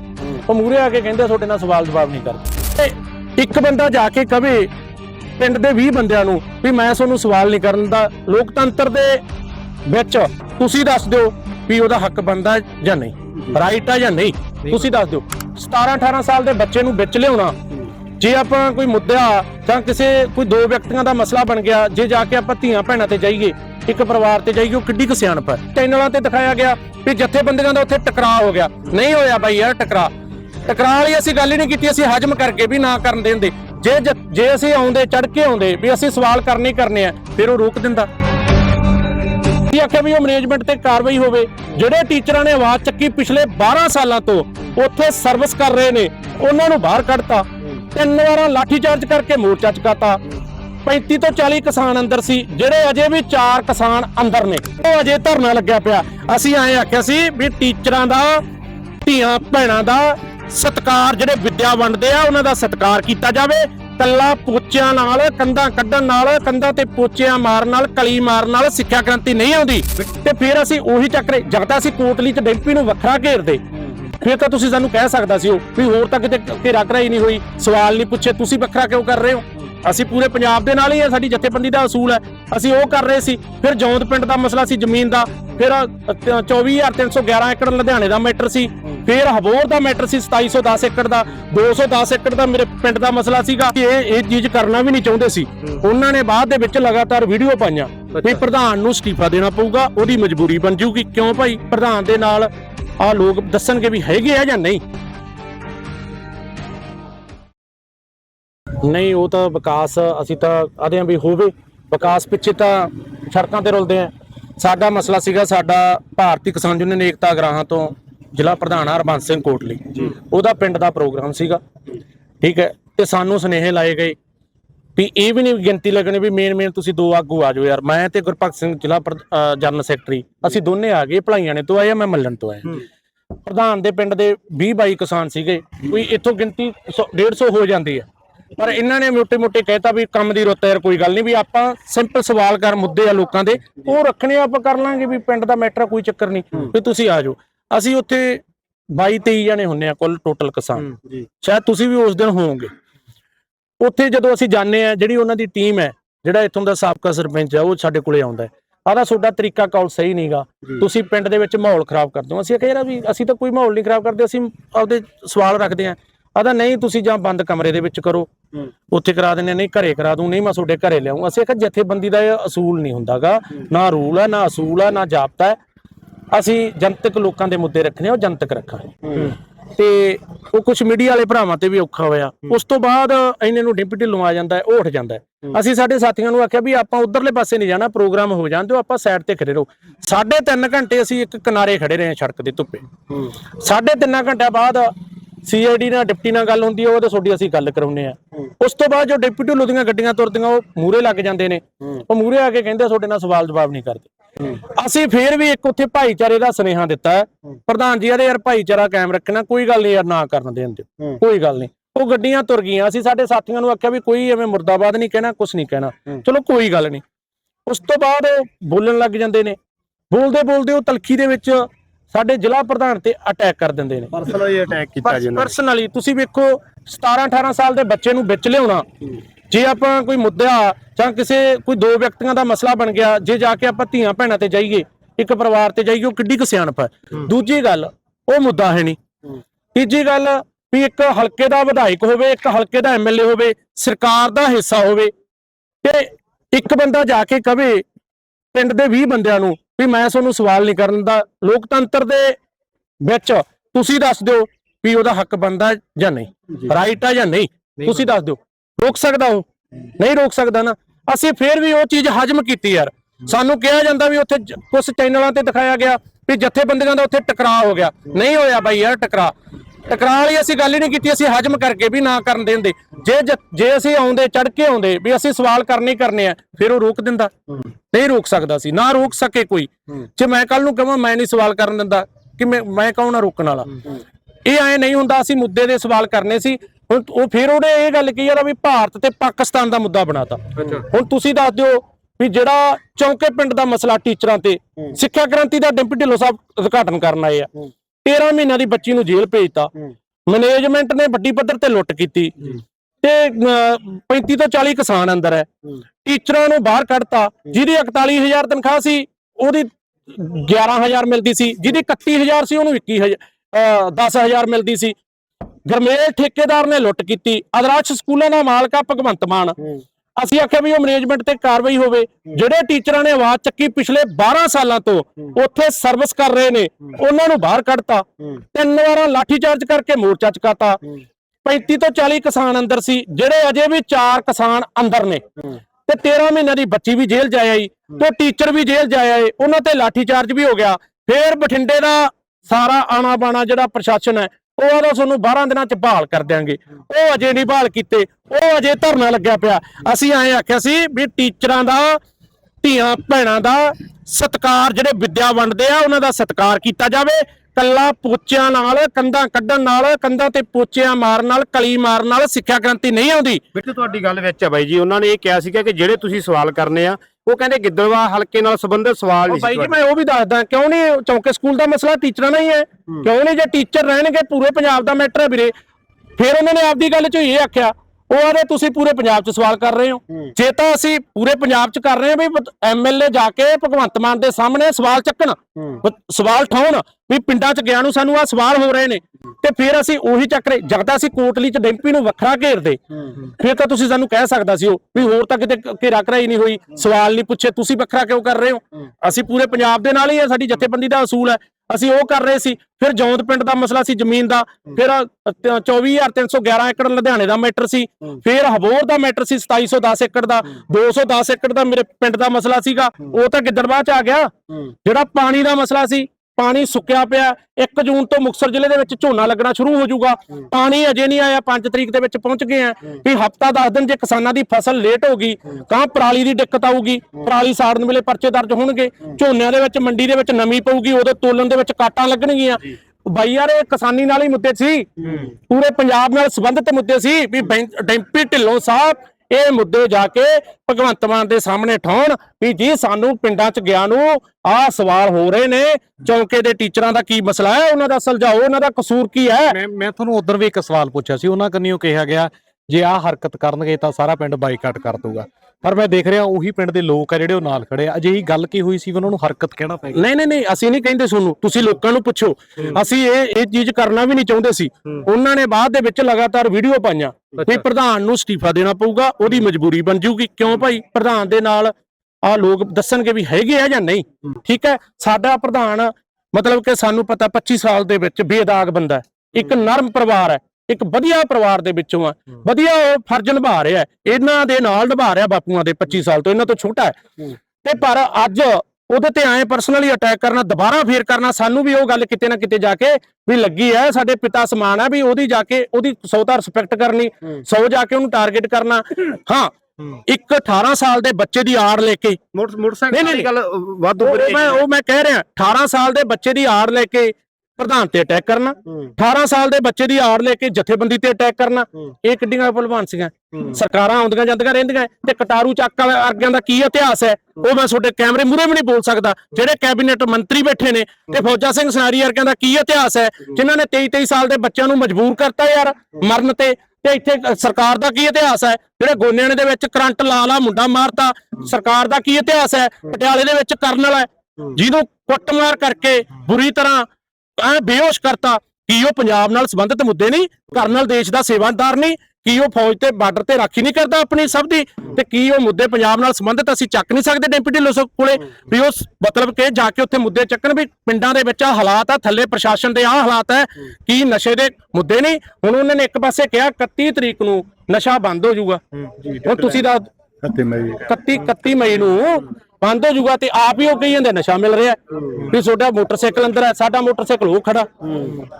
ਉਹ ਮੂਰੇ ਆ ਕੇ ਕਹਿੰਦੇ ਤੁਹਾਡੇ ਨਾਲ ਸਵਾਲ ਜਵਾਬ ਨਹੀਂ ਕਰਦੇ। ਇੱਕ ਬੰਦਾ ਜਾ ਕੇ ਕਵੇ ਪਿੰਡ ਦੇ 20 ਬੰਦਿਆਂ ਨੂੰ ਵੀ ਮੈਂ ਤੁਹਾਨੂੰ ਸਵਾਲ ਨਹੀਂ ਕਰਨ ਦਾ। ਲੋਕਤੰਤਰ ਦੇ ਵਿੱਚ ਤੁਸੀਂ ਦੱਸ ਦਿਓ ਵੀ ਉਹਦਾ ਹੱਕ ਬਣਦਾ ਜਾਂ ਨਹੀਂ। ਰਾਈਟ ਆ ਜਾਂ ਨਹੀਂ ਤੁਸੀਂ ਦੱਸ ਦਿਓ। 17 18 ਸਾਲ ਦੇ ਬੱਚੇ ਨੂੰ ਵਿੱਚ ਲਿਆਉਣਾ। ਜੇ ਆਪਾਂ ਕੋਈ ਮੁੱਦਾ ਜਾਂ ਕਿਸੇ ਕੋਈ ਦੋ ਵਿਅਕਤੀਆਂ ਦਾ ਮਸਲਾ ਬਣ ਗਿਆ ਜੇ ਜਾ ਕੇ ਆਪਾਂ ਧੀਆਂ ਭੈਣਾਂ ਤੇ ਜਾਈਏ ਇੱਕ ਪਰਿਵਾਰ ਤੇ ਜਾਈਏ ਕਿੱਡੀ ਕੁ ਸਿਆਣਪ ਹੈ। ਚੈਨਲਾਂ ਤੇ ਦਿਖਾਇਆ ਗਿਆ ਵੀ ਜਥੇਬੰਦੀਆਂ ਦਾ ਉੱਥੇ ਟਕਰਾਅ ਹੋ ਗਿਆ। ਨਹੀਂ ਹੋਇਆ ਬਾਈ ਯਾਰ ਟਕਰਾਅ। ਟਕਰਾਅ ਵਾਲੀ ਅਸੀਂ ਗੱਲ ਹੀ ਨਹੀਂ ਕੀਤੀ, ਅਸੀਂ ਹਜਮ ਕਰਕੇ ਵੀ ਨਾ ਕਰਨ ਦੇਂਦੇ। ਜੇ ਜੇ ਅਸੀਂ ਆਉਂਦੇ ਚੜ ਕੇ ਆਉਂਦੇ ਵੀ ਅਸੀਂ ਸਵਾਲ ਕਰਨੇ ਕਰਨੇ ਆ, ਫਿਰ ਉਹ ਰੋਕ ਦਿੰਦਾ। ਕੀ ਆਖਿਆ ਵੀ ਉਹ ਮੈਨੇਜਮੈਂਟ ਤੇ ਕਾਰਵਾਈ ਹੋਵੇ। ਜਿਹੜੇ ਟੀਚਰਾਂ ਨੇ ਆਵਾਜ਼ ਚੱਕੀ ਪਿਛਲੇ 12 ਸਾਲਾਂ ਤੋਂ, ਉੱਥੇ ਸਰਵਿਸ ਕਰ ਰਹੇ ਨੇ, ਉਹਨਾਂ ਨੂੰ ਬਾਹਰ ਕੱਢਤਾ। ਤਿੰਨ ਵਾਰਾਂ ਲਾਠੀ ਚਾਰਜ ਕਰਕੇ ਮੋਰਚਾ ਚੁਕਾਤਾ। 35 ਤੋਂ 40 ਕਿਸਾਨ ਅੰਦਰ ਸੀ, ਜਿਹੜੇ ਅਜੇ ਵੀ 4 ਕਿਸਾਨ ਅੰਦਰ ਨੇ। ਉਹ ਅਜੇ ਧਰਨਾ ਲੱਗਿਆ ਪਿਆ। ਅਸੀਂ ਐਂ ਆਖਿਆ ਸੀ ਵੀ ਟੀਚਰਾਂ ਦਾ, ਧੀਆਂ ਭੈਣਾਂ ਦਾ ਸਤਕਾਰ ਜਿਹੜੇ ਵਿੱਦਿਆ ਵੰਡਦੇ ਆ, ਉਹਨਾਂ ਦਾ ਸਤਕਾਰ ਕੀਤਾ ਜਾਵੇ। ਕੱਲਾ ਪੋਚਿਆਂ ਨਾਲ, ਕੰਧਾਂ ਕੱਢਣ ਨਾਲ, ਕੰਧਾਂ ਤੇ ਪੋਚਿਆਂ ਮਾਰਨ ਨਾਲ, ਕਲੀ ਮਾਰਨ ਨਾਲ ਸਿੱਖਿਆ ਕ੍ਰਾਂਤੀ ਨਹੀਂ ਆਉਂਦੀ। ਤੇ ਫਿਰ ਅਸੀਂ ਉਹੀ ਚੱਕਰੇ ਜਗਦਾ ਅਸੀਂ ਕੋਟਲੀ ਚ ਡੈਂਪੀ ਨੂੰ ਵੱਖਰਾ ਘੇਰਦੇ। ਫਿਰ ਤਾਂ ਤੁਸੀਂ ਸਾਨੂੰ ਕਹਿ ਸਕਦਾ ਸੀ ਉਹ ਵੀ ਹੋਰ ਤਾਂ ਕਿਤੇ ਘੇਰਾ ਕਰਾਈ ਨਹੀਂ ਹੋਈ ਸਵਾਲ ਨਹੀਂ ਪੁੱਛੇ ਤੁਸੀਂ ਵੱਖਰਾ ਕਿਉਂ ਕਰ ਰਹੇ ਹੋ? ਅਸੀਂ ਪੂਰੇ ਪੰਜਾਬ ਦੇ ਨਾਲ ਹੀ ਹੈ ਸਾਡੀ ਜਥੇਬੰਦੀ ਦਾ ਅਸੂਲ ਹੈ। ਅਸੀਂ ਉਹ ਕਰ ਰਹੇ ਸੀ ਫਿਰ ਜੌਂਦ ਪਿੰਡ ਦਾ ਮਸਲਾ ਸੀ ਜ਼ਮੀਨ ਦਾ ਫਿਰ ਅ, ਤ- 24311 ਏਕੜ ਲੁਧਿਆਣੇ ਦਾ ਮੈਟਰ ਸੀ ਫਿਰ ਹਬੋਰ ਦਾ ਮੈਟਰ ਸੀ 2710 ਏਕੜ ਦਾ 210 ਏਕੜ ਦਾ ਮੇਰੇ ਪਿੰਡ ਦਾ ਮਸਲਾ ਸੀਗਾ। ਇਹ ਇਹ ਚੀਜ਼ ਕਰਨਾ ਵੀ ਨਹੀਂ ਚਾਹੁੰਦੇ ਸੀ। ਉਹਨਾਂ ਨੇ ਬਾਅਦ ਦੇ ਵਿੱਚ ਲਗਾਤਾਰ ਵੀਡੀਓ ਪਾਈਆਂ ਵੀ ਪ੍ਰਧਾਨ ਨੂੰ ਅਸਤੀਫਾ ਦੇਣਾ ਪਊਗਾ ਉਹਦੀ ਮਜਬੂਰੀ ਬਣ ਜਾਊਗੀ। ਕਿਉਂ ਭਾਈ? ਪ੍ਰਧਾਨ ਦੇ ਨਾਲ ਆ ਲੋਕ ਦੱਸਣਗੇ ਵੀ ਹੈਗੇ ਆ ਜਾਂ ਨਹੀਂ। ਨਹੀਂ ਉਹ ਤਾਂ ਵਿਕਾਸ ਅਸੀਂ ਤਾਂ ਆਦੇ ਆਂ ਵੀ ਹੋਵੇ। ਵਿਕਾਸ ਪਿੱਛੇ ਤਾਂ ਸੜਕਾਂ ਤੇ ਰੁਲਦੇ ਆ। ਸਾਡਾ ਮਸਲਾ ਸੀਗਾ ਸਾਡਾ ਭਾਰਤੀ ਕਿਸਾਨ ਯੂਨੀਅਨ ਏਕਤਾ ਗ੍ਰਾਹਾਂ ਤੋਂ ਜ਼ਿਲ੍ਹਾ ਪ੍ਰਧਾਨ ਹਰਬੰਸ ਸਿੰਘ ਕੋਟਲੀ। ਉਹਦਾ ਪਿੰਡ ਦਾ ਪ੍ਰੋਗਰਾਮ ਸੀਗਾ। ਠੀਕ ਹੈ ਤੇ ਸਾਨੂੰ ਸੁਨੇਹੇ ਲਾਏ ਗਏ। ਵੀ ਇਹ ਵੀ ਨਹੀਂ ਗਿਣਤੀ ਲੱਗਣੀ ਵੀ ਮੇਨ ਮੇਨ ਤੁਸੀਂ ਦੋ ਆਗੂ ਆ ਜਾਓ ਯਾਰ। ਮੈਂ ਤੇ ਗੁਰਪ੍ਰਭ ਸਿੰਘ ਜ਼ਿਲ੍ਹਾ ਜਨਰਲ ਸੈਕਟਰੀ ਅਸੀਂ ਦੋਨੇ ਆ ਗਏ ਭਲਾਈਆਂ ਨੇ ਤੋਂ ਆਇਆ ਮੈਂ ਮੱਲਣ ਤੋਂ ਆਇਆ। ਪ੍ਰਧਾਨ ਦੇ ਪਿੰਡ ਦੇ 20 22 ਕਿਸਾਨ ਸੀਗੇ। ਕੋਈ ਇੱਥੋਂ ਗਿਣਤੀ 150 ਹੋ ਜਾਂਦੀ ਹੈ ਪਰ ਇਹਨਾਂ ਨੇ ਮੋਟੇ ਮੋਟੇ ਕਹਿਤਾ ਵੀ ਕੰਮ ਦੀ ਰੁੱਤ ਯਾਰ ਕੋਈ ਗੱਲ ਨਹੀਂ ਵੀ ਆਪਾਂ ਸਿੰਪਲ ਸਵਾਲ ਕਰ ਮੁੱਦੇ ਆ ਲੋਕਾਂ ਦੇ ਉਹ ਰੱਖਣੇ ਆਪਾਂ ਕਰ ਲਾਂਗੇ ਵੀ ਪਿੰਡ ਦਾ ਮੈਟਰ ਕੋਈ ਚੱਕਰ ਨਹੀਂ। ਵੀ ਤੁਸੀਂ ਆ ਜਾਓ। ਅਸੀਂ ਉੱਥੇ 22 23 ਜਣੇ ਹੁੰਨੇ ਆ ਕੁੱਲ ਟੋਟਲ ਕਿਸਾਨ। ਸ਼ਾਇਦ ਤੁਸੀਂ ਵੀ ਉਸ ਦਿਨ ਹੋਵੋਗੇ। ਉੱਥੇ ਜਦੋਂ ਅਸੀਂ ਜਾਂਦੇ ਆ ਜਿਹੜੀ ਉਹਨਾਂ ਦੀ ਟੀਮ ਹੈ ਜਿਹੜਾ ਇੱਥੋਂ ਦਾ ਸਾਬਕਾ ਸਰਪੰਚ ਹੈ ਉਹ ਸਾਡੇ ਕੋਲੇ ਆਉਂਦਾ ਆਦਾ ਤੁਹਾਡਾ ਤਰੀਕਾ ਕੌਲ ਸਹੀ ਨਹੀਂਗਾ ਤੁਸੀਂ ਪਿੰਡ ਦੇ ਵਿੱਚ ਮਾਹੌਲ ਖਰਾਬ ਕਰਦੇ ਹੋ। ਅਸੀਂ ਕਹਿ ਰਿਹਾ ਵੀ ਅਸੀਂ ਤਾਂ ਕੋਈ ਮਾਹੌਲ ਨਹੀਂ ਖਰਾਬ ਕਰਦੇ ਅਸੀਂ ਆਪਦੇ ਸਵਾਲ ਰੱਖਦੇ ਆਂ ਆਦਾ ਨਹੀਂ ਤੁਸੀਂ ਜਾਂ ਬੰਦ ਕਮਰੇ ਦੇ ਵਿੱਚ ਕਰੋ। ਉੱਥੇ ਕਰਾ ਦਿੰਦੇ ਨਹੀਂ ਘਰੇ ਕਰਾ ਦੂੰ ਨਹੀਂ ਮੈਂ ਤੁਹਾਡੇ ਘਰੇ ਲਿਆਉਂ ਅਸੀਂ ਕਿਹਾ ਜਥੇਬੰਦੀ ਦਾ ਇਹ ਅਸੂਲ ਨਹੀਂ ਹੁੰਦਾਗਾ। ਨਾ ਰੂਲ ਹੈ ਨਾ ਅਸੂਲ ਹੈ ਨਾ ਜਾਬਤਾ ਹੈ। ਅਸੀਂ ਜਨਤਕ ਲੋਕਾਂ ਦੇ ਮੁੱਦੇ ਰੱਖਣੇ ਆ, ਉਹ ਜਨਤਕ ਰੱਖਾਂਗੇ। ਤੇ ਉਹ ਕੁਝ ਮੀਡੀਆ ਵਾਲੇ ਭਰਾਵਾਂ ਤੇ ਵੀ ਔਖਾ ਹੋਇਆ। ਉਸ ਤੋਂ ਬਾਅਦ ਇਹਨੇ ਨੂੰ ਡਿਪਟੀ ਢਿੱਲੋਂ ਆ ਜਾਂਦਾ ਹੈ, ਉਹ ਉੱਠ ਜਾਂਦਾ। ਅਸੀਂ ਸਾਡੇ ਸਾਥੀਆਂ ਨੂੰ ਆਖਿਆ ਵੀ ਆਪਾਂ ਉਧਰਲੇ ਪਾਸੇ ਨਹੀਂ ਜਾਣਾ ਪ੍ਰੋਗਰਾਮ ਹੋ ਜਾਣ ਦਿਓ ਆਪਾਂ ਸਾਈਡ ਤੇ ਖੜੇ ਰਹੋ। ਸਾਢੇ ਤਿੰਨ ਘੰਟੇ ਅਸੀਂ ਇੱਕ ਕਿਨਾਰੇ ਖੜੇ ਰਹੇ ਹਾਂ ਸੜਕ ਦੇ ਧੁੱਪੇ। ਸਾਢੇ ਤਿੰਨ ਘੰਟਿਆਂ ਬਾਅਦ ਸੀਆਈਡੀ ਨਾਲ ਡਿਪਟੀ ਨਾਲ ਗੱਲ ਹੁੰਦੀ ਹੈ ਉਹ ਤੇ ਤੁਹਾਡੀ ਅਸੀਂ ਗੱਲ ਕਰਾਉਂਦੇ ਆ ਉਸ ਤੋਂ ਬਾਅਦ ਜੋ ਡਿਪਟੀ ਢਿੱਲੋਂ ਦੀਆਂ ਗੱਡੀਆਂ ਤੁਰਦੀਆਂ ਉਹ ਮੂਰੇ ਲੱਗ ਜਾਂਦੇ ਨੇ। ਉਹ ਮੂਰੇ ਆ ਕੇ ਕਹਿੰਦੇ ਤੁਹਾਡੇ ਨਾਲ ਸਵਾਲ ਜਵਾਬ ਨਹੀਂ ਕਰਦੇ। ਅਸੀਂ ਫੇਰ ਵੀ ਇੱਕ ਉੱਥੇ ਭਾਈਚਾਰੇ ਦਾ ਸੁਨੇਹਾ ਦਿੱਤਾ। ਪ੍ਰਧਾਨ ਜੀ ਯਾਰ ਯਾਰ ਭਾਈਚਾਰਾ ਕਾਇਮ ਰੱਖਣਾ ਕੋਈ ਗੱਲ ਨਹੀਂ ਯਾਰ ਨਾ ਕਰਨ ਦੇਣ ਦਿਓ। ਕੋਈ ਗੱਲ ਨਹੀਂ। ਉਹ ਗੱਡੀਆਂ ਤੁਰ ਗਈਆਂ। ਅਸੀਂ ਸਾਡੇ ਸਾਥੀਆਂ ਨੂੰ ਆਖਿਆ ਵੀ ਕੋਈ ਐਵੇਂ ਮੁਰਦਾਬਾਦ ਨਹੀਂ ਕਹਿਣਾ ਕੁਝ ਨਹੀਂ ਕਹਿਣਾ। ਚਲੋ ਕੋਈ ਗੱਲ ਨਹੀਂ। ਉਸ ਤੋਂ ਬਾਅਦ ਉਹ ਬੋਲਣ ਲੱਗ ਜਾਂਦੇ ਨੇ। ਬੋਲਦੇ ਬੋਲਦੇ ਉਹ ਤਲਖੀ ਦੇ ਵਿੱਚ ਸਾਡੇ ਜ਼ਿਲ੍ਹਾ ਪ੍ਰਧਾਨ ਤੇ ਅਟੈਕ ਕਰ ਦਿੰਦੇ ਨੇ। ਪਰਸਨਲੀ ਅਟੈਕ ਕੀਤਾ ਜੀ ਪਰਸਨਲੀ ਤੁਸੀਂ ਵੇਖੋ 17 18 ਸਾਲ ਦੇ ਬੱਚੇ ਨੂੰ ਵਿੱਚ ਲਿਆਉਣਾ। ਜੇ ਆਪਾਂ ਕੋਈ ਮੁੱਦਾ ਜਾਂ ਕਿਸੇ ਕੋਈ ਦੋ ਵਿਅਕਤੀਆਂ ਦਾ ਮਸਲਾ ਬਣ ਗਿਆ ਜੇ ਜਾ ਕੇ ਆਪਾਂ ਧੀਆਂ ਭੈਣਾਂ ਤੇ ਜਾਈਏ ਇੱਕ ਪਰਿਵਾਰ ਤੇ ਜਾਈਏ ਉਹ ਕਿੱਡੀ ਕੁ ਸਿਆਣਪ ਹੈ। ਦੂਜੀ ਗੱਲ ਉਹ ਮੁੱਦਾ ਹੈ ਨਹੀਂ। ਤੀਜੀ ਗੱਲ ਵੀ ਇੱਕ ਹਲਕੇ ਦਾ ਵਿਧਾਇਕ ਹੋਵੇ ਇੱਕ ਹਲਕੇ ਦਾ ਐਮਐਲਏ ਹੋਵੇ ਸਰਕਾਰ ਦਾ ਹਿੱਸਾ ਹੋਵੇ ਤੇ ਇੱਕ ਬੰਦਾ ਜਾ ਕੇ ਕਵੇ ਪਿੰਡ ਦੇ 20 ਬੰਦਿਆਂ ਨੂੰ ਵੀ ਮੈਂ ਤੁਹਾਨੂੰ ਸਵਾਲ ਨਹੀਂ ਕਰਨ ਦਾ ਲੋਕਤੰਤਰ ਦੇ ਵਿੱਚ ਤੁਸੀਂ ਦੱਸ ਦਿਓ ਵੀ ਉਹਦਾ ਹੱਕ ਬੰਦਾ ਜਾਂ ਨਹੀਂ। ਰਾਈਟ ਆ ਜਾਂ ਨਹੀਂ? ਤੁਸੀਂ ਦੱਸ ਦਿਓ। ਰੋਕ ਸਕਦਾ ਉਹ ਨਹੀਂ ਰੋਕ ਸਕਦਾ ਨਾ। ਅਸੀਂ ਫੇਰ ਵੀ ਉਹ ਚੀਜ਼ ਹਜਮ ਕੀਤੀ ਯਾਰ। ਸਾਨੂੰ ਕਿਹਾ ਜਾਂਦਾ ਵੀ ਉੱਥੇ ਕੁਝ ਚੈਨਲਾਂ ਤੇ ਦਿਖਾਇਆ ਗਿਆ ਵੀ ਜਥੇਬੰਦੀਆਂ ਦਾ ਉੱਥੇ ਟਕਰਾਅ ਹੋ ਗਿਆ। ਨਹੀਂ ਹੋਇਆ ਬਾਈ ਯਾਰ ਟਕਰਾਅ। ਟਕਰਾਅ ਵਾਲੀ ਅਸੀਂ ਗੱਲ ਹੀ ਨਹੀਂ ਕੀਤੀ, ਅਸੀਂ ਹਜਮ ਕਰਕੇ ਵੀ ਨਾ ਕਰਨ ਦਿੰਦੇ ਜੇ ਜ- ਜੇ ਅਸੀਂ ਆਉਂਦੇ ਚੜ ਕੇ ਆਉਂਦੇ ਵੀ ਅਸੀਂ ਸਵਾਲ ਕਰਨੇ ਕਰਨੇ ਆ, ਫਿਰ ਉਹ ਰੋਕ ਦਿੰਦਾ। ਨਹੀਂ ਰੋਕ ਸਕਦਾ ਸੀ, ਨਾ ਰੋਕ ਸਕੇ ਕੋਈ। ਜੇ ਮੈਂ ਕੱਲ ਨੂੰ ਕਹਾਂ ਮੈਂ ਨਹੀਂ ਸਵਾਲ ਕਰਨ ਦਿੰਦਾ, ਕਿ ਮੈਂ ਮੈਂ ਕੌਣ ਆ ਰੋਕਣ ਵਾਲਾ? ਇਹ ਐ ਨਹੀਂ ਹੁੰਦਾ, ਅਸੀਂ ਮੁੱਦੇ ਦੇ ਸਵਾਲ ਕਰਨੇ ਸੀ। ਹੁਣ ਉਹ ਫਿਰ ਉਹਨੇ ਇਹ ਗੱਲ ਕਹੀ ਯਾਰ ਵੀ ਭਾਰਤ ਤੇ ਪਾਕਿਸਤਾਨ ਦਾ ਮੁੱਦਾ ਬਣਾਤਾ। ਹੁਣ ਤੁਸੀਂ ਦੱਸ ਦਿਓ ਵੀ ਜਿਹੜਾ ਚੌਂਕੇ ਪਿੰਡ ਦਾ ਮਸਲਾ ਟੀਚਰਾਂ ਤੇ ਸਿੱਖਿਆ ਕ੍ਰਾਂਤੀ ਦਾ ਡਿੰਪੀ ਢਿੱਲੋਂ ਸਾਹਿਬ ਉਦਘਾਟਨ ਕਰਨ ਆਏ ਆ। 13 ਮਹੀਨਿਆਂ ਦੀ ਬੱਚੀ ਨੂੰ ਜੇਲ੍ਹ ਭੇਜਤਾ। ਮੈਨੇਜਮੈਂਟ ਨੇ ਵੱਡੀ ਪੱਧਰ ਤੇ ਲੁੱਟ ਕੀਤੀ। ਤੇ ਅਹ, 35 ਤੋਂ 40 ਕਿਸਾਨ ਅੰਦਰ ਹੈ। ਟੀਚਰਾਂ ਨੂੰ ਬਾਹਰ ਕੱਢਤਾ। ਜਿਹਦੀ 41000 ਤਨਖਾਹ ਸੀ ਉਹਦੀ 11000 ਮਿਲਦੀ ਸੀ। ਜਿਹਦੀ 31000 ਸੀ ਉਹਨੂੰ 21000 ਅਹ, 10000 ਮਿਲਦੀ ਸੀ। ਗਰਮੇਲ ਠੇਕੇਦਾਰ ਨੇ ਲੁੱਟ ਕੀਤੀ। ਅਦਰਾਸ਼ ਸਕੂਲਾਂ ਦਾ ਮਾਲਕ ਆ ਭਗਵੰਤ ਮਾਨ। ਅਸੀਂ ਆਖਿਆ ਵੀ ਉਹ ਮੈਨੇਜਮੈਂਟ ਤੇ ਕਾਰਵਾਈ ਹੋਵੇ। ਜਿਹੜੇ ਟੀਚਰਾਂ ਨੇ ਆਵਾਜ਼ ਚੱਕੀ ਪਿਛਲੇ 12 ਸਾਲਾਂ ਤੋਂ ਉੱਥੇ ਸਰਵਿਸ ਕਰ ਰਹੇ ਨੇ ਉਹਨਾਂ ਨੂੰ ਬਾਹਰ ਕੱਢਤਾ। ਤਿੰਨ ਵਾਰਾਂ ਲਾਠੀਚਾਰਜ ਕਰਕੇ ਮੋਰਚਾ ਚੁਕਾਤਾ। 35 ਤੋਂ 40 ਕਿਸਾਨ ਅੰਦਰ ਸੀ ਜਿਹੜੇ ਅਜੇ ਵੀ 4 ਕਿਸਾਨ ਅੰਦਰ ਨੇ। ਤੇ 13 ਮਹੀਨਿਆਂ ਦੀ ਬੱਚੀ ਵੀ ਜੇਲ੍ਹ ਜਾਇਆ ਈ ਤੇ ਟੀਚਰ ਵੀ ਜੇਲ੍ਹ ਜਾਇਆ ਏ ਉਹਨਾਂ ਤੇ ਲਾਠੀਚਾਰਜ ਵੀ ਹੋ ਗਿਆ। ਫੇਰ ਬਠਿੰਡੇ ਦਾ ਸਾਰਾ ਆਣਾ ਬਾਣਾ ਜਿਹੜਾ ਪ੍ਰਸ਼ਾਸਨ ਹੈ ਉਹ ਆਦਾ ਤੁਹਾਨੂੰ 12 ਦਿਨਾਂ ਚ ਬਹਾਲ ਕਰ ਦਿਆਂਗੇ। ਉਹ ਅਜੇ ਨਹੀਂ ਬਹਾਲ ਕੀਤੇ, ਉਹ ਅਜੇ ਧਰਨਾ ਲੱਗਿਆ ਪਿਆ। ਅਸੀਂ ਐਂ ਆਖਿਆ ਸੀ ਵੀ ਟੀਚਰਾਂ ਦਾ, ਧੀਆਂ, ਭੈਣਾਂ ਦਾ ਸਤਕਾਰ ਜਿਹੜੇ ਵਿੱਦਿਆ ਵੰਡਦੇ ਆ, ਉਹਨਾਂ ਦਾ ਸਤਕਾਰ ਕੀਤਾ ਜਾਵੇ। ਕੱਲਾ ਪੋਚਿਆਂ ਨਾਲ ਕੰਧਾਂ ਕੱਢਣ ਨਾਲ ਕੰਧਾਂ ਤੇ ਪੋਚਿਆਂ ਮਾਰਨ ਨਾਲ ਕਲੀ ਮਾਰਨ ਨਾਲ ਸਿੱਖਿਆ ਕ੍ਰਾਂਤੀ ਨਹੀਂ ਆਉਂਦੀ। ਬਿੱਟੂ ਤੁਹਾਡੀ ਗੱਲ ਵਿੱਚ ਹੈ ਬਾਈ ਜੀ ਉਹਨਾਂ ਨੇ ਇਹ ਕਿਹਾ ਸੀਗਾ ਕਿ ਜਿਹੜੇ ਤੁਸੀਂ ਸਵਾਲ ਕਰਨੇ ਆ ਉਹ ਕਹਿੰਦੇ ਗਿੱਦੜਵਾ ਹਲਕੇ ਨਾਲ ਸੰਬੰਧਿਤ ਸਵਾਲ ਨਹੀਂ ਬਾਈ ਜੀ ਮੈਂ ਉਹ ਵੀ ਦੱਸਦਾ ਕਿਉਂ ਨਹੀਂ ਚੌਂਕੇ ਸਕੂਲ ਦਾ ਮਸਲਾ ਟੀਚਰਾਂ ਨਾਲ ਹੀ? ਹੈ। ਕਿਉਂ ਨਹੀਂ ਜੇ ਟੀਚਰ ਰਹਿਣਗੇ ਪੂਰੇ ਪੰਜਾਬ ਦਾ ਮੈਟਰ ਹੈ ਵੀਰੇ। ਫਿਰ ਉਹਨਾਂ ਨੇ ਆਪਦੀ ਗੱਲ 'ਚ ਇਹ ਆਖਿਆ ਉਹ ਆਦੇ ਤੁਸੀਂ ਪੂਰੇ ਪੰਜਾਬ 'ਚ ਸਵਾਲ ਕਰ ਰਹੇ ਹੋ। ਜੇ ਤਾਂ ਅਸੀਂ ਪੂਰੇ ਪੰਜਾਬ 'ਚ ਕਰ ਰਹੇ ਹਾਂ ਵੀ ਐਮਐਲਏ ਜਾ ਕੇ ਭਗਵੰਤ ਮਾਨ ਦੇ ਸਾਹਮਣੇ ਸਵਾਲ ਚੱਕਣ ਸਵਾਲ ਠਾਉਣ ਵੀ ਪਿੰਡਾਂ ਚ ਗਿਆ ਨੂੰ ਸਾਨੂੰ ਆ ਸਵਾਲ ਹੋ ਰਹੇ ਨੇ। ਤੇ ਫਿਰ ਅਸੀਂ ਉਹੀ ਚੱਕ ਰਹੇ। ਜਦ ਤਾਂ ਅਸੀਂ ਕੋਟਲੀ ਚ ਡੈਂਪੀ ਨੂੰ ਵੱਖਰਾ ਘੇਰਦੇ ਫਿਰ ਤਾਂ ਤੁਸੀਂ ਸਾਨੂੰ ਕਹਿ ਸਕਦਾ ਸੀ ਉਹ ਵੀ ਹੋਰ ਤਾਂ ਕਿਤੇ ਘੇਰਾ ਕਰਾਈ ਨਹੀਂ ਹੋਈ। ਸਵਾਲ ਨਹੀਂ ਪੁੱਛੇ ਤੁਸੀਂ ਵੱਖਰਾ ਕਿਉਂ ਕਰ ਰਹੇ ਹੋ? ਅਸੀਂ ਪੂਰੇ ਪੰਜਾਬ ਦੇ ਨਾਲ ਹੀ ਹੈ ਸਾਡੀ ਜਥੇਬੰਦੀ ਦਾ ਅਸੂਲ ਹੈ। ਅਸੀਂ ਉਹ ਕਰ ਰਹੇ ਸੀ ਫਿਰ ਜੌਂਦ ਪਿੰਡ ਦਾ ਮਸਲਾ ਸੀ ਜ਼ਮੀਨ ਦਾ ਫਿਰ ਅ, ਤ- 24311 ਏਕੜ ਲੁਧਿਆਣੇ ਦਾ ਮੈਟਰ ਸੀ ਫਿਰ ਹਬੋਰ ਦਾ ਮੈਟਰ ਸੀ 2710 ਏਕੜ ਦਾ 210 ਏਕੜ ਦਾ ਮੇਰੇ ਪਿੰਡ ਦਾ ਮਸਲਾ ਸੀਗਾ ਉਹ ਤਾਂ ਗਿੱਦੜਬਾਹ ਚ ਆ ਗਿਆ ਜਿਹੜਾ ਪਾਣੀ ਦਾ ਮਸਲਾ ਸੀ ਪਾਣੀ ਸੁੱਕਿਆ ਪਿਆ 1 ਜੂਨ ਤੋਂ ਮੁਕਤਸਰ ਜ਼ਿਲ੍ਹੇ ਦੇ ਵਿੱਚ ਝੋਨਾ ਲੱਗਣਾ ਸ਼ੁਰੂ ਹੋ ਜਾਊਗਾ। ਪਾਣੀ ਅਜੇ ਨਹੀਂ ਆਇਆ 5 ਤਰੀਕ ਦੇ ਵਿੱਚ ਪਹੁੰਚ ਗਏ ਆ। ਵੀ ਹਫਤਾ 10 ਦਿਨ ਜੇ ਕਿਸਾਨਾਂ ਦੀ ਫਸਲ ਲੇਟ ਹੋ ਗਈ ਕਾਂ ਪਰਾਲੀ ਦੀ ਦਿੱਕਤ ਆਊਗੀ। ਪਰਾਲੀ ਸਾੜਨ ਵੇਲੇ ਪਰਚੇ ਦਰਜ ਹੋਣਗੇ। ਝੋਨਿਆਂ ਦੇ ਵਿੱਚ ਮੰਡੀ ਦੇ ਵਿੱਚ ਨਮੀ ਪਊਗੀ ਉਦੋਂ ਤੋਲਣ ਦੇ ਵਿੱਚ ਕਾਟਾਂ ਲੱਗਣਗੀਆਂ। ਬਾਈ ਯਾਰ ਇਹ ਕਿਸਾਨੀ ਨਾਲ ਹੀ ਮੁੱਦੇ ਸੀ। ਪੂਰੇ ਪੰਜਾਬ ਨਾਲ ਸੰਬੰਧਿਤ ਮੁੱਦੇ ਸੀ। ਵੀ ਡੈਂਪੀ ਢਿੱਲੋਂ ਸਾਹਿਬ ਇਹ ਮੁੱਦੇ ਜਾ ਕੇ ਭਗਵੰਤ ਮਾਨ ਦੇ ਸਾਹਮਣੇ ਠਾਉਣ ਵੀ ਜੀ ਸਾਨੂੰ ਪਿੰਡਾਂ 'ਚ ਗਿਆ ਨੂੰ ਆਹ ਸਵਾਲ ਹੋ ਰਹੇ ਨੇ। ਚੌਂਕੇ ਦੇ ਟੀਚਰਾਂ ਦਾ ਕੀ ਮਸਲਾ ਹੈ? ਉਹਨਾਂ ਦਾ ਸੁਲਝਾਓ, ਉਹਨਾਂ ਦਾ ਕਸੂਰ ਕੀ ਹੈ? ਮੈਂ ਮੈਂ ਤੁਹਾਨੂੰ ਉਧਰ ਵੀ ਇੱਕ ਸਵਾਲ ਪੁੱਛਿਆ ਸੀ, ਉਹਨਾਂ ਕੰਨਿਓ ਕਿਹਾ ਗਿਆ, ਜੇ ਆਹ ਹਰਕਤ ਕਰਨਗੇ ਤਾਂ ਸਾਰਾ ਪਿੰਡ ਬਾਈਕਾਟ ਕਰ ਦੂਗਾ ਪਰ ਮੈਂ ਦੇਖ ਰਿਹਾ ਉਹੀ ਪਿੰਡ ਦੇ ਲੋਕ ਆ ਜਿਹੜੇ ਉਹ ਨਾਲ ਖੜੇ ਆ। ਅਜਿਹੀ ਗੱਲ ਕੀ ਹੋਈ ਸੀ ਵੀ ਉਹਨਾਂ ਨੂੰ ਹਰਕਤ ਕਹਿਣਾ ਪੈ ਗਿਆ? ਨਹੀਂ ਨਹੀਂ ਨਹੀਂ ਅਸੀਂ ਨਹੀਂ ਕਹਿੰਦੇ ਤੁਹਾਨੂੰ। ਤੁਸੀਂ ਲੋਕਾਂ ਨੂੰ ਪੁੱਛੋ। ਅਸੀਂ ਇਹ ਇਹ ਚੀਜ਼ ਕਰਨਾ ਵੀ ਨਹੀਂ ਚਾਹੁੰਦੇ ਸੀ। ਉਹਨਾਂ ਨੇ ਬਾਅਦ ਦੇ ਵਿੱਚ ਲਗਾਤਾਰ ਵੀਡੀਓ ਪਾਈਆਂ ਵੀ ਪ੍ਰਧਾਨ ਨੂੰ ਅਸਤੀਫਾ ਦੇਣਾ ਪਊਗਾ ਉਹਦੀ ਮਜਬੂਰੀ ਬਣ ਜਾਊਗੀ। ਕਿਉਂ ਭਾਈ? ਪ੍ਰਧਾਨ ਦੇ ਨਾਲ ਆ ਲੋਕ ਦੱਸਣਗੇ ਵੀ ਹੈਗੇ ਆ ਜਾਂ ਨਹੀਂ। ਠੀਕ ਹੈ? ਸਾਡਾ ਪ੍ਰਧਾਨ ਮਤਲਬ ਕਿ ਸਾਨੂੰ ਪਤਾ 25 ਸਾਲ ਦੇ ਵਿੱਚ ਬੇਦਾਗ ਬੰਦਾ। ਇੱਕ ਨਰਮ ਪਰਿਵਾਰ ਹੈ। ਇੱਕ ਵਧੀਆ ਪਰਿਵਾਰ ਦੇ ਵਿੱਚੋਂ ਆ। ਵਧੀਆ ਉਹ ਫਰਜ਼ ਨਿਭਾ ਰਿਹਾ। ਇਹਨਾਂ ਦੇ ਨਾਲ ਨਿਭਾ ਰਿਹਾ ਬਾਪੂਆਂ ਦੇ 25 ਸਾਲ ਤੋਂ। ਇਹਨਾਂ ਤੋਂ ਛੋਟਾ ਹੈ। ਤੇ ਪਰ ਅੱਜ ਉਹਦੇ ਤੇ ਐ ਪਰਸਨਲੀ ਅਟੈਕ ਕਰਨਾ ਦੁਬਾਰਾ ਫੇਰ ਕਰਨਾ ਸਾਨੂੰ ਵੀ ਉਹ ਗੱਲ ਕਿਤੇ ਨਾ ਕਿਤੇ ਜਾ ਕੇ ਵੀ ਲੱਗੀ ਹੈ। ਸਾਡੇ ਪਿਤਾ ਸਮਾਨ ਹੈ ਵੀ ਉਹਦੀ ਜਾ ਕੇ ਉਹਦੀ ਸੌ ਤਾਂ ਰਿਸਪੈਕਟ ਕਰਨੀ ਸੌ ਜਾ ਕੇ ਉਹਨੂੰ ਟਾਰਗੇਟ ਕਰਨਾ। ਹਾਂ ਇੱਕ 18 ਸਾਲ ਦੇ ਬੱਚੇ ਦੀ ਆੜ ਲੈ ਕੇ। Motor- motorcycle. ਗੱਲ ਵਾਧੂ ਮੈਂ ਉਹ ਮੈਂ ਕਹਿ ਰਿਹਾ 18 ਸਾਲ ਦੇ ਬੱਚੇ ਦੀ ਆੜ ਲੈ ਕੇ ਪ੍ਰਧਾਨ ਤੇ ਅਟੈਕ ਕਰਨਾ। 18 ਸਾਲ ਦੇ ਬੱਚੇ ਦੀ ਆੜ ਲੈ ਕੇ ਜਥੇਬੰਦੀ ਤੇ ਅਟੈਕ ਕਰਨਾ। ਇਹ ਕਿੱਡੀਆਂ ਭਲਵਾਨ ਸੀਆਂ ਸਰਕਾਰਾਂ ਆਉਂਦੀਆਂ ਜਾਂਦੀਆਂ ਰਹਿੰਦੀਆਂ ਤੇ ਕਟਾਰੂ ਚੱਕ ਵਰਗਿਆਂ ਦਾ ਕੀ ਇਤਿਹਾਸ ਹੈ ਉਹ ਮੈਂ ਤੁਹਾਡੇ ਕੈਮਰੇ ਮੂਹਰੇ ਵੀ ਨਹੀਂ ਬੋਲ ਸਕਦਾ। ਜਿਹੜੇ ਕੈਬਨਿਟ ਮੰਤਰੀ ਬੈਠੇ ਨੇ ਤੇ ਫੌਜਾ ਸਿੰਘ ਸਨਾਰੀ ਵਰਗਿਆਂ ਦਾ ਕੀ ਇਤਿਹਾਸ ਹੈ। ਜਿਨ੍ਹਾਂ ਨੇ 23 23 ਸਾਲ ਦੇ ਬੱਚਿਆਂ ਨੂੰ ਮਜਬੂਰ ਕਰਤਾ ਯਾਰ ਮਰਨ ਤੇ। ਤੇ ਇੱਥੇ ਸਰਕਾਰ ਦਾ ਕੀ ਇਤਿਹਾਸ ਹੈ ਜਿਹੜੇ ਗੋਨਿਆਣੇ ਦੇ ਵਿੱਚ ਕਰੰਟ ਲਾ ਲਾ ਮੁੰਡਾ ਮਾਰਤਾ ਸਰਕਾਰ ਦਾ ਕੀ ਇਤਿਹਾਸ ਹੈ। ਪਟਿਆਲੇ ਦੇ ਵਿੱਚ ਕਰਨ ਵਾਲਾ ਹੈ, ਜਿਹਨੂੰ ਕੁੱਟਮਾਰ ਕਰਕੇ ਬੁਰੀ ਤਰ੍ਹਾਂ ਐ ਬੇਹੋਸ਼ ਕਰਤਾ ਕੀ ਉਹ ਪੰਜਾਬ ਨਾਲ ਸੰਬੰਧਿਤ ਮੁੱਦੇ ਨਹੀਂ ਕਰਨਲ ਦੇਸ਼ ਦਾ ਸੇਵਾਦਾਰ ਨਹੀਂ ਕੀ ਉਹ ਫੌਜ ਤੇ ਬਾਰਡਰ ਤੇ ਰਾਖੀ ਨਹੀਂ ਕਰਦਾ ਆਪਣੀ ਸਭ ਦੀ ਤੇ ਕੀ ਉਹ ਮੁੱਦੇ ਪੰਜਾਬ ਨਾਲ ਸੰਬੰਧਿਤ ਅਸੀਂ ਚੱਕ ਨਹੀਂ ਸਕਦੇ ਡਿਪਟੀ ਢਿੱਲੋਂ ਸਾਹਿਬ ਕੋਲੇ? ਵੀ ਉਹ ਮਤਲਬ ਕਿ ਜਾ ਕੇ ਉੱਥੇ ਮੁੱਦੇ ਚੱਕਣ ਵੀ ਪਿੰਡਾਂ ਦੇ ਵਿੱਚ ਆਹ ਹਾਲਾਤ ਆ ਥੱਲੇ ਪ੍ਰਸ਼ਾਸਨ ਦੇ ਆਹ ਹਾਲਾਤ ਹੈ ਕੀ ਨਸ਼ੇ ਦੇ ਮੁੱਦੇ ਨਹੀਂ? ਹੁਣ ਉਹਨਾਂ ਨੇ ਇੱਕ ਪਾਸੇ ਕਿਹਾ 31 ਤਰੀਕ ਨੂੰ ਨਸ਼ਾ ਬੰਦ ਹੋ ਜਾਊਗਾ। ਹੁਣ ਤੁਸੀਂ ਦਾ 31 31 ਮਈ ਨੂੰ ਬੰਦ ਹੋ ਜਾਊਗਾ ਤੇ ਆਪ ਹੀ ਉਹ ਕਹੀ ਜਾਂਦੇ ਨਸ਼ਾ ਮਿਲ ਰਿਹਾ। ਵੀ ਤੁਹਾਡਾ ਮੋਟਰਸਾਈਕਲ ਅੰਦਰ ਹੈ ਸਾਡਾ ਮੋਟਰਸਾਈਕਲ ਉਹ ਖੜਾ।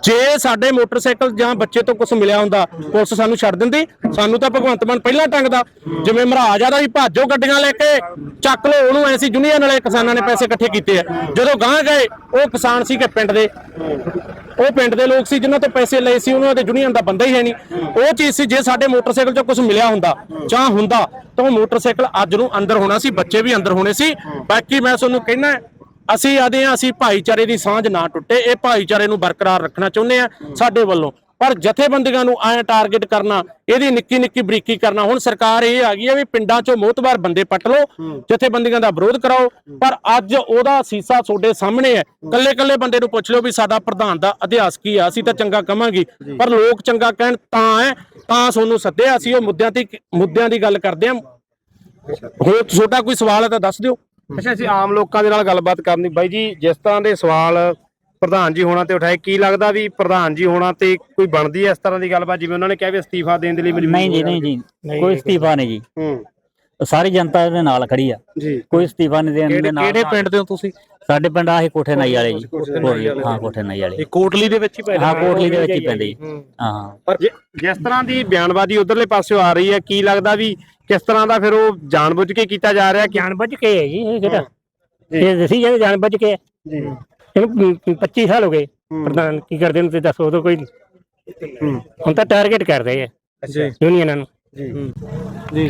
ਜੇ ਸਾਡੇ ਮੋਟਰਸਾਈਕਲ ਜਾਂ ਬੱਚੇ ਤੋਂ ਕੁਝ ਮਿਲਿਆ ਹੁੰਦਾ, ਪੁਲਿਸ ਸਾਨੂੰ ਛੱਡ ਦਿੰਦੀ। ਸਾਨੂੰ ਤਾਂ ਭਗਵੰਤ ਮਾਨ ਪਹਿਲਾਂ ਟੰਗਦਾ। ਜਿਵੇਂ ਮਹਾਰਾਜ ਆਦਾ ਵੀ ਭਾਜੋ ਗੱਡੀਆਂ ਲੈ ਕੇ, ਚੱਕ ਲਓ, ਉਹਨੂੰ ਐਸੀ ਜੁਨੀਅਰ ਨਾਲੇ ਕਿਸਾਨਾਂ ਨੇ ਪੈਸੇ ਇਕੱਠੇ ਕੀਤੇ ਆ। ਜਦੋਂ ਗਾਂ ਗਏ, ਉਹ ਕਿਸਾਨ ਸੀ ਕਿ ਪਿੰਡ ਦੇ। ਉਹ ਪਿੰਡ ਦੇ ਲੋਕ ਸੀ, ਜਿਨ੍ਹਾਂ ਤੋਂ ਪੈਸੇ ਲਏ ਸੀ, ਉਹਨਾਂ ਦੇ ਯੂਨੀਅਨ ਦਾ ਬੰਦਾ ਹੀ ਹੈ ਨਹੀਂ। ਉਹ ਚੀਜ਼ ਸੀ, ਜੇ ਸਾਡੇ ਮੋਟਰਸਾਈਕਲ 'ਚੋਂ ਕੁਝ ਮਿਲਿਆ ਹੁੰਦਾ, ਜਾਂ ਹੁੰਦਾ, ਤਾਂ ਉਹ ਮੋਟਰਸਾਈਕਲ ਅੱਜ ਨੂੰ ਅੰਦਰ ਹੋਣਾ ਸੀ, ਬੱਚੇ ਵੀ ਅੰਦਰ ਹੋਣੇ ਸੀ। ਬਾਕੀ ਮੈਂ ਤੁਹਾਨੂੰ ਕਹਿਣਾ ਅਸੀਂ ਆਦੇ ਆ ਅਸੀਂ ਭਾਈਚਾਰੇ ਦੀ ਸਾਂਝ ਨਾ ਟੁੱਟੇ, ਇਹ ਭਾਈਚਾਰੇ ਨੂੰ ਬਰਕਰਾਰ ਰੱਖਣਾ ਚਾਹੁੰਦੇ ਆ ਸਾਡੇ ਵੱਲੋਂ। ਪਰ ਜਥੇਬੰਦੀਆਂ ਨੂੰ ਐ ਟਾਰਗੇਟ ਕਰਨਾ ਇਹਦੀ ਨਿੱਕੀ ਨਿੱਕੀ ਬਰੀਕੀ ਕਰਨਾ ਹੁਣ ਸਰਕਾਰ ਇਹ ਆ ਗਈ ਹੈ ਵੀ ਪਿੰਡਾਂ 'ਚੋਂ ਮੋਤਬਾਰ ਬੰਦੇ ਪੱਟ ਲਓ ਜਥੇਬੰਦੀਆਂ ਦਾ ਵਿਰੋਧ ਕਰਾਓ ਪਰ ਅੱਜ ਉਹਦਾ ਸੀਸਾ ਤੁਹਾਡੇ ਸਾਹਮਣੇ ਹੈ। ਕੱਲੇ ਕੱਲੇ ਬੰਦੇ ਨੂੰ ਪੁੱਛ ਲਿਓ ਵੀ ਸਾਡਾ ਪ੍ਰਧਾਨ ਦਾ ਇਤਿਹਾਸ ਕੀ ਆ ਅਸੀਂ ਤਾਂ ਚੰਗਾ ਕਵਾਂਗੇ ਪਰ ਲੋਕ ਚੰਗਾ ਕਹਿਣ ਤਾਂ ਹੈ ਤਾਂ ਤੁਹਾਨੂੰ ਸੱਦਿਆ ਅਸੀਂ ਉਹ ਮੁੱਦਿਆਂ ਤੇ ਮੁੱਦਿਆਂ ਦੀ ਗੱਲ ਕਰਦੇ ਹਾਂ ਹੋਰ ਤੁਹਾਡਾ ਕੋਈ ਸਵਾਲ ਹੈ ਤਾਂ ਦੱਸ ਦਿਓ। ਅੱਛਾ ਅਸੀਂ ਆਮ ਲੋਕਾਂ ਦੇ ਨਾਲ ਗੱਲਬਾਤ ਕਰਨੀ। ਬਾਈ ਜੀ ਜਿਸ ਤਰ੍ਹਾਂ ਦੇ ਸਵਾਲ ਪ੍ਰਧਾਨ ਜੀ ਹੋਣਾ ਤੇ ਉਠਾਏ। ਕੀ ਲੱਗਦਾ ਵੀ ਪ੍ਰਧਾਨ ਜੀ ਹੋਣਾ ਤੇ ਕੋਈ ਬਣਦੀ ਹੈ ਇਸ ਤਰ੍ਹਾਂ ਦੀ ਗੱਲਬਾਤ? ਜਿਵੇਂ ਉਹਨਾਂ ਨੇ ਕਿਹਾ ਵੀ ਅਸਤੀਫਾ ਦੇਣ ਦੇ ਲਈ ਮਜਬੂਰ ਨਹੀਂ ਜੀ ਨਹੀਂ ਜੀ। ਕੋਈ ਇਸਤੀਫਾ ਨਹੀਂ ਜੀ। ਹੂੰ। ਸਾਰੀ ਜਨਤਾ ਇਹਦੇ ਨਾਲ ਖੜੀ ਆ। ਜੀ। ਕੋਈ ਇਸਤੀਫਾ ਨਹੀਂ ਦੇਣ ਦੇ ਨਾਲ ਕਿਹੜੇ ਪਿੰਡ ਦੇ ਹੋ ਤੁਸੀਂ? ਸਾਡੇ ਪਿੰਡ ਆਹੀ ਕੋਠੇ ਨਾਈ ਵਾਲੇ ਜੀ। ਕੋਠੇ- ਹਾਂ ਕੋਠੇ ਨਾਈ ਵਾਲੇ। ਇਹ ਕੋਟਲੀ ਦੇ ਵਿੱਚ ਹੀ ਪੈ ਹਾਂ ਕੋਟਲੀ ਦੇ ਵਿੱਚ ਹੀ ਪੈਂਦੇ ਜੀ। ਹਾਂ ਪਰ ਜਿ- ਜਿਸ ਤਰ੍ਹਾਂ ਦੀ ਬਿਆਨਬਾਜ਼ੀ ਉਧਰਲੇ ਪਾਸਿਓਂ ਆ ਰਹੀ ਹੈ ਕੀ ਲੱਗਦਾ ਵੀ ਕਿਸ ਤਰ੍ਹਾਂ ਦਾ ਫਿਰ ਉਹ ਜਾਣਬੁੱਝ ਕੇ ਕੀਤਾ ਜਾ ਰਿਹਾ ਕਿ ਜਾਣਬੁੱਝ ਕੇ ਹੈ ਜੀ ਇਹ ਕਿਹੜਾ? ਇਹ ਦਸੀ ਜਿਹੜੇ ਜਾਣਬੁੱਝ ਕੇ। ਜੀ। ਇਹਨੂੰ 25 ਸਾਲ ਹੋ ਗਏ। ਪ੍ਰਧਾਨ ਕੀ ਕਰਦੇ ਨੇ ਤੇ ਦੱਸੋ ਉਦੋਂ ਕੋਈ ਹੁਣ ਤਾਂ ਟਾਰਗੇਟ ਕਰਦੇ ਆ। ਜੀ ਯੂਨੀਅਨਾਂ ਨੂੰ। ਜੀ।